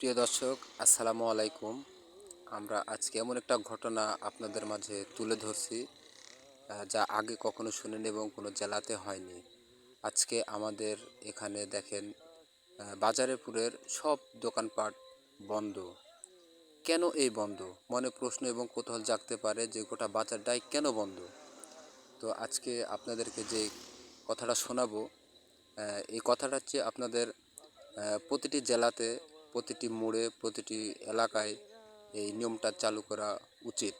প্রিয় দর্শক, আসসালামু আলাইকুম। আমরা আজকে এমন একটা ঘটনা আপনাদের মাঝে তুলে ধরছি যা আগে কখনো শুনিনি এবং কোনো জেলাতে হয়নি। আজকে আমাদের এখানে দেখেন বাজারেপুরের সব দোকানপাট বন্ধ। কেন এই বন্ধ? মনে প্রশ্ন এবং কৌতূহল জাগতে পারে যে গোটা বাজারটাই কেন বন্ধ? তো আজকে আপনাদেরকে যে কথাটা শোনাবো এই কথাটা হচ্ছে আপনাদের প্রতিটি জেলাতে প্রতিটি মোড়ে, প্রতিটি এলাকায় এই নিয়মটা চালু করা উচিত।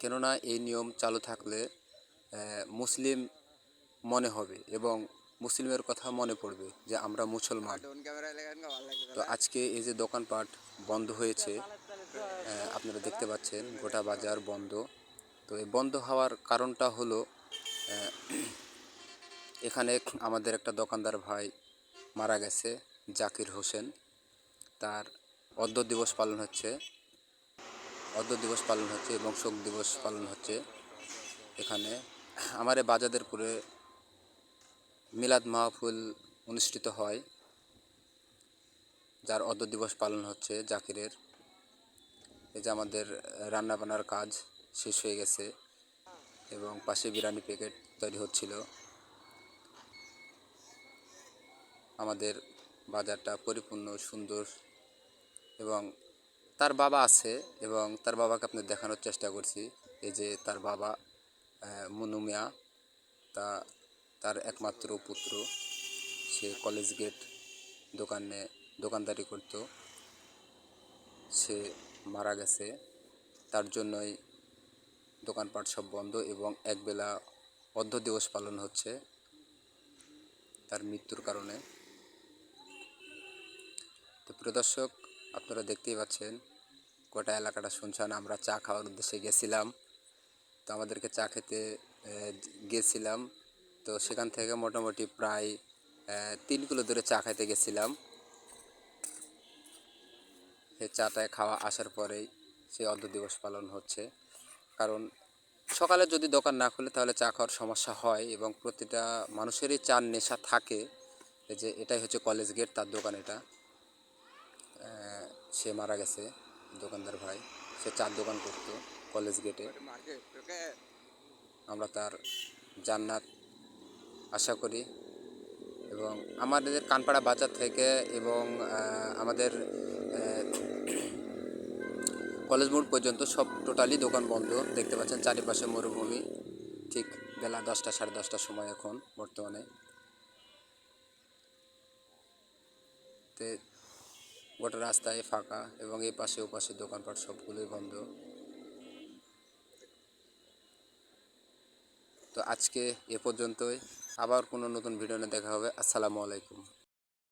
কেননা এই নিয়ম চালু থাকলে মুসলিম মনে হবে এবং মুসলিমের কথা মনে পড়বে যে আমরা মুসলমান। তো আজকে এই যে দোকানপাট বন্ধ হয়েছে আপনারা দেখতে পাচ্ছেন গোটা বাজার বন্ধ। তো এই বন্ধ হওয়ার কারণটা হলো এখানে আমাদের একটা দোকানদার ভাই মারা গেছে, জাকির হোসেন। তার অর্ধ দিবস পালন হচ্ছে। অর্ধ দিবস পালন হচ্ছে এবং শোক দিবস পালন হচ্ছে। এখানে আমার বাজাদেরপুরে মিলাদ মাহফুল অনুষ্ঠিত হয়, যার অর্ধ দিবস পালন হচ্ছে জাকিরের। এই যে আমাদের রান্নাবান্নার কাজ শেষ হয়ে গেছে এবং পাশে বিরিয়ানি প্যাকেট তৈরি হচ্ছিল। আমাদের বাজারটা পরিপূর্ণ সুন্দর এবং তার বাবা আছে এবং তার বাবাকে আপনি দেখানোর চেষ্টা করছি। এই যে তার বাবা আহ, মুনু মিয়া তা তার একমাত্র পুত্র। সে কলেজ গেট দোকানে দোকানদারি করত। সে মারা গেছে। তার জন্যই দোকানপাট সব বন্ধ এবং একবেলা অর্ধ দিবস পালন হচ্ছে তার মৃত্যুর কারণে। তো প্রিয় দর্শক আপনারা দেখতেই পাচ্ছেন গোটা এলাকাটা শুনছেন, আমরা চা খাওয়ার উদ্দেশ্যে গেছিলাম। তো আমাদেরকে চা খেতে গেছিলাম। তো সেখান থেকে মোটামুটি প্রায় তিন কিলো দূরে চা খাইতে গেছিলাম। সেই চাটায় খাওয়া আসার পরেই সেই অর্ধ দিবস পালন হচ্ছে। কারণ সকালে যদি দোকান না খুলে তাহলে চা খাওয়ার সমস্যা হয় এবং প্রতিটা মানুষেরই চার নেশা থাকে। যে এটাই হচ্ছে কলেজ গেট, তার দোকান এটা। সে মারা গেছে, দোকানদার ভাই। সে চার দোকান করতো কলেজ গেটে। আমরা তার জান্নাত আশা করি। এবং আমাদের কানপাড়া বাজার থেকে এবং আমাদের কলেজ মোড় পর্যন্ত সব টোটালি দোকান বন্ধ। দেখতে পাচ্ছেন চারিপাশে মরুভূমি। ঠিক বেলা দশটা, সাড়ে দশটার সময় এখন বর্তমানে। গোটা রাস্তায় ফাঁকা এবং এ পাশে ও পাশে দোকানপাট সবগুলোই বন্ধ। তো আজকে এ পর্যন্তই। আবার কোনো নতুন ভিডিও নিয়ে দেখা হবে। আসসালামু আলাইকুম।